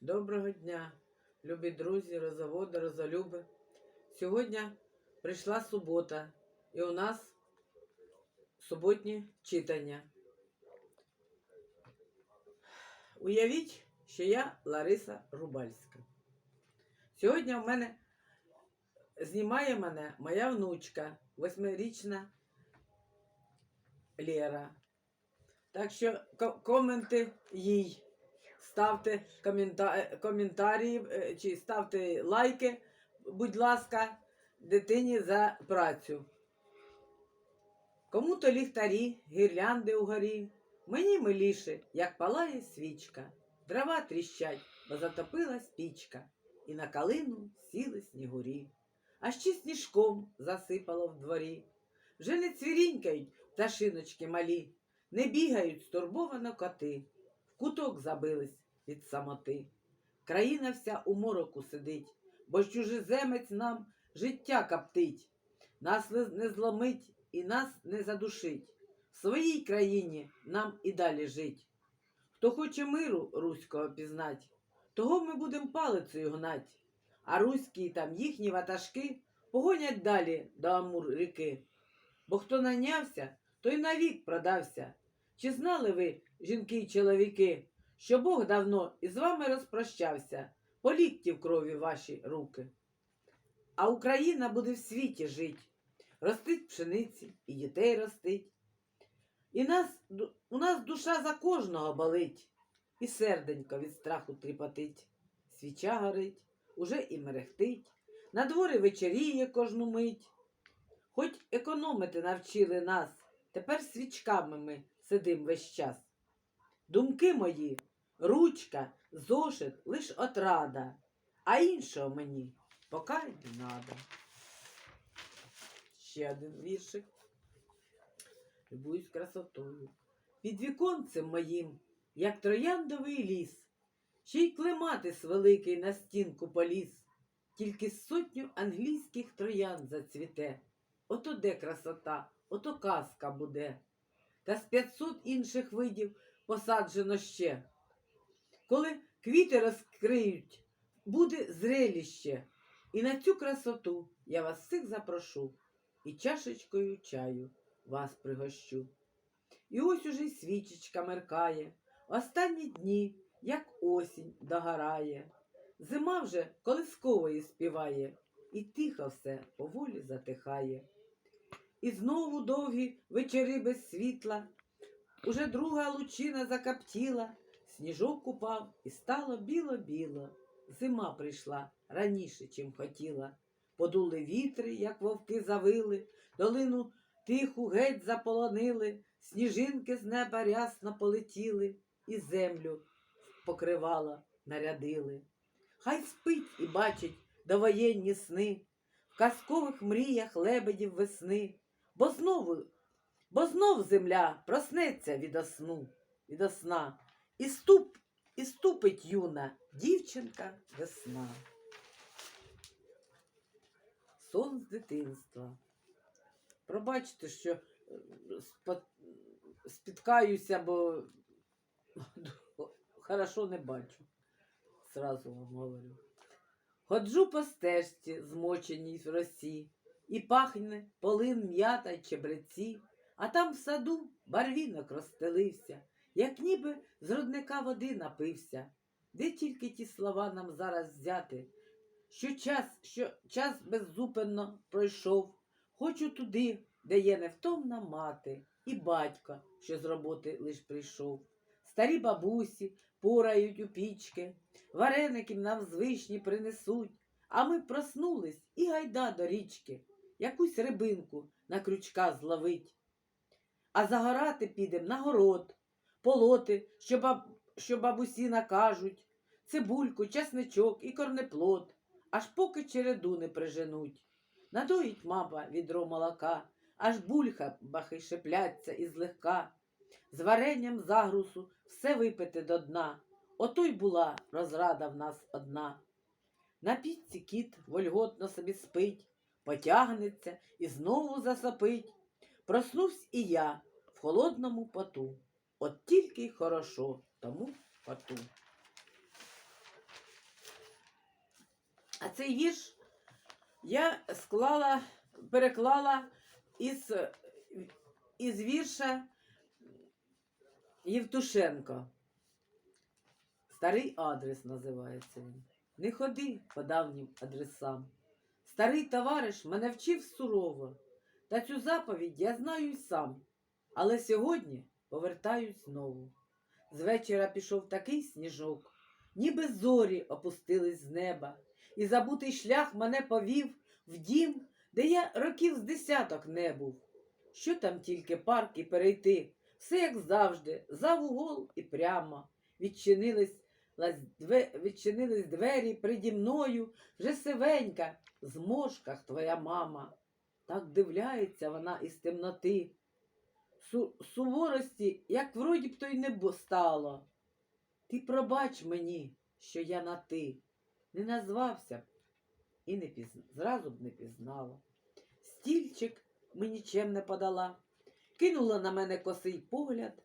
Доброго дня, любі друзі, розоводи, розолюби. Сьогодні прийшла субота, і у нас суботні читання. Уявіть, що я Лариса Рубальська. Сьогодні в мене знімає мене моя внучка, восьмирічна Лера. Так що ко- коменти їй. Ставте комента... е, коментарі е, чи ставте лайки, будь ласка, дитині за працю. Кому-то ліхтарі, гірлянди угорі, мені миліше, як палає свічка, дрова тріщать, бо затопилась пічка, і на калину сіли снігурі, а ще сніжком засипало в дворі. Вже не цвірінькають пташиночки малі, не бігають стурбовано коти, куток забились від самоти. Країна вся у мороку сидить, бо чужеземець нам життя каптить, нас не- зломить і нас не задушить. В своїй країні нам і далі жить. Хто хоче миру руського пізнать, того ми будем палицею гнать, а руські там їхні ватажки погонять далі до Амур ріки. Бо хто нанявся, той навік продався. Чи знали ви, жінки й чоловіки, що Бог давно із вами розпрощався, по лікті в крові ваші руки. А Україна буде в світі жить, ростить пшениці і дітей ростить. І нас, у нас душа за кожного болить, і серденько від страху тріпотить. Свіча горить, уже і мерехтить, на дворі вечеріє кожну мить. Хоч економити навчили нас, тепер свічками ми сидим весь час. Думки мої, ручка, зошит лиш отрада, а іншого мені пока й не надо. Ще один віршик. Любуюсь красотою. Під віконцем моїм, як трояндовий ліс, ще й клематис великий на стінку поліз, тільки сотню англійських троянд зацвіте. Ото де красота, ото казка буде. Та з п'ятсот інших видів посаджено ще. Коли квіти розкриють, буде зреліще. І на цю красоту я вас всіх запрошу і чашечкою чаю вас пригощу. І ось уже й свічечка меркає, останні дні, як осінь, догорає. Зима вже колискової співає, і тихо все поволі затихає. І знову довгі вечори без світла, Уже друга лучина закаптіла, сніжок упав і стало біло-біло. Зима прийшла раніше, чим хотіла. Подули вітри, як вовки завили, долину тиху геть заполонили, сніжинки з неба рясно полетіли, і землю покривала, нарядили. Хай спить і бачить довоєнні сни, в казкових мріях лебедів весни, бо знову Бо знов земля проснеться від сну, від сна, і ступ, і ступить юна дівчинка весна. Сон з дитинства. Пробачте, що е, спіткаюся, бо хорошо не бачу. Сразу вам говорю. Ходжу по стежці, змоченій в росі, і пахне полин м'ята й чебреці. А там в саду барвінок розстелився, як ніби з родника води напився. Де тільки ті слова нам зараз взяти, що час, що час беззупинно пройшов. Хочу туди, де є невтомна мати, і батько, що з роботи лиш прийшов. Старі бабусі порають у пічки, вареників нам з принесуть, а ми проснулись і гайда до річки, якусь рибинку на крючка зловить. А загорати підем на город, полоти, що, баб... що бабусі накажуть, цибульку, чесничок і корнеплод, аж поки череду не приженуть. Надоїть мама відро молока, аж бульха бахи шепляться і злегка. З варенням загрусу все випити до дна. Ото й була розрада в нас одна. На пічці кіт вольготно собі спить, потягнеться і знову засопить. Проснувся і я в холодному поту. От тільки й хорошо тому поту. Оцей вірш я склала, переклала із, із вірша Євтушенко. Старий адрес називається він. Не ходи по давнім адресам. Старий товариш мене вчив сурово, та цю заповідь я знаю й сам. Але сьогодні повертаюсь знову. З вечора пішов такий сніжок, ніби зорі опустились з неба, і забутий шлях мене повів в дім, де я років з десяток не був. Що там тільки парк і перейти, все як завжди, за вугол і прямо. Відчинились, відчинились двері приді мною, вже сивенька, в зморшках твоя мама. Так дивляється вона із темноти. Су- суворості, як вроді б то й не стало. Ти пробач мені, що я на ти, не назвався б і не пізна, зразу б не пізнала. Стільчик мені чим не подала, кинула на мене косий погляд,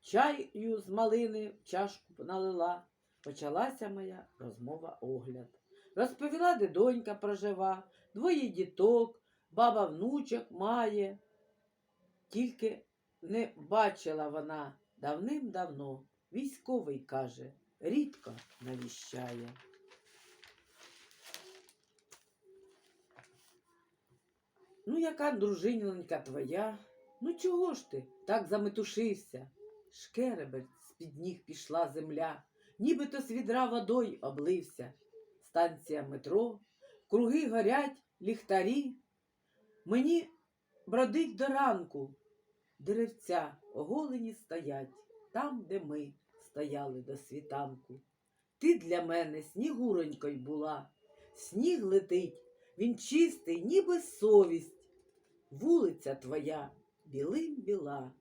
чаю з малини в чашку налила. Почалася моя розмова огляд. Розповіла, де донька прожива, двоє діток, баба внучок має. Тільки не бачила вона давним-давно. Військовий каже, рідко навіщає. Ну, яка дружинонька твоя? Ну чого ж ти так заметушився? Шкеребець з-під ніг пішла земля, нібито з відра водою облився. Станція метро, круги горять, ліхтарі. Мені бродить до ранку, деревця оголені стоять там, де ми стояли до світанку. Ти для мене снігуронькою була, сніг летить, він чистий, ніби совість. Вулиця твоя білим біла,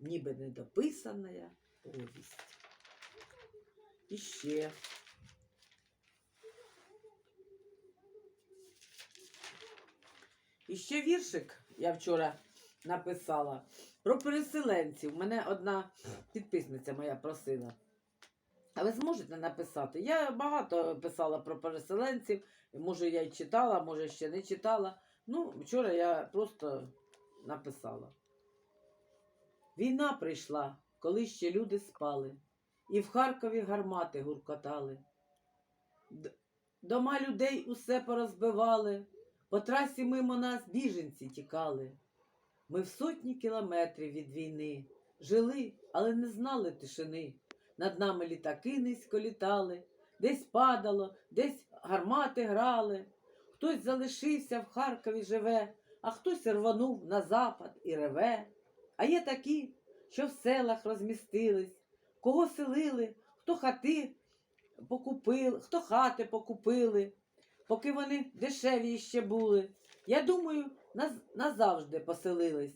ніби недописана повість. І ще. Віршик я вчора написала про переселенців. Мене одна підписниця моя просила. А ви зможете написати? Я багато писала про переселенців. Може, я й читала, може, ще не читала. Ну, вчора я просто написала. Війна прийшла, коли ще люди спали, і в Харкові гармати гуркотали. Дома людей усе порозбивали, по трасі мимо нас біженці тікали. Ми в сотні кілометрів від війни жили, але не знали тишини. Над нами літаки низько літали, десь падало, десь гармати грали. Хтось залишився в Харкові живе, а хтось рванув на запад і реве. А є такі, що в селах розмістились, кого селили, хто хати покупили, хто хати покупили, поки вони дешеві ще були. Я думаю, наз- назавжди поселились.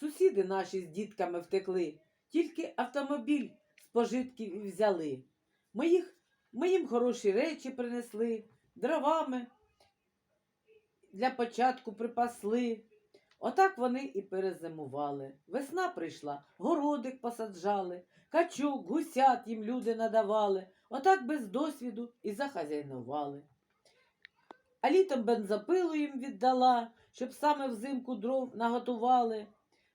Сусіди наші з дітками втекли, тільки автомобіль з пожитків взяли. Ми, їх, ми їм хороші речі принесли, дровами для початку припасли. Отак вони і перезимували. Весна прийшла, городик посаджали, качок, гусят їм люди надавали, отак без досвіду і захазяйнували. А літом бензопилу їм віддала, щоб саме взимку дров наготували.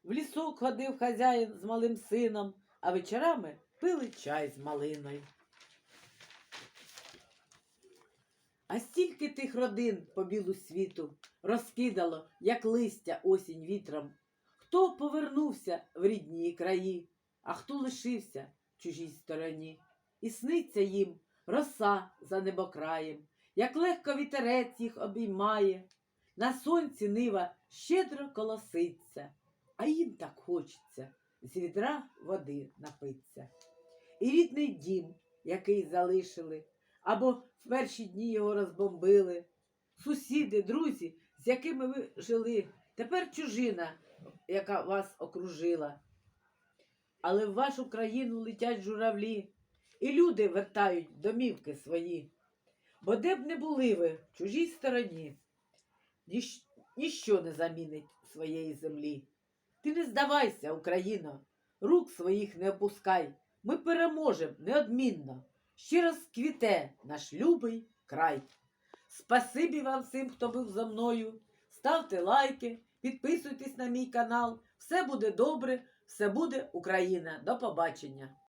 В лісок ходив хазяїн з малим сином, а вечорами пили чай з малиною. А стільки тих родин по білу світу розкидало, як листя осінь вітром. Хто повернувся в рідні краї, а хто лишився в чужій стороні. І сниться їм роса за небокраєм, як легко вітерець їх обіймає. На сонці нива щедро колоситься, а їм так хочеться з відра води напиться. І рідний дім, який залишили, або в перші дні його розбомбили. Сусіди, друзі, з якими ви жили, тепер чужина, яка вас окружила. Але в вашу країну летять журавлі, і люди вертають домівки свої. Бо де б не були ви в чужій стороні, ніщ- ніщо не замінить своєї землі. Ти не здавайся, Україно, рук своїх не опускай. Ми переможемо неодмінно. Ще раз квіте наш любий край. Спасибі вам всім, хто був за мною. Ставте лайки, підписуйтесь на мій канал. Все буде добре, все буде Україна. До побачення!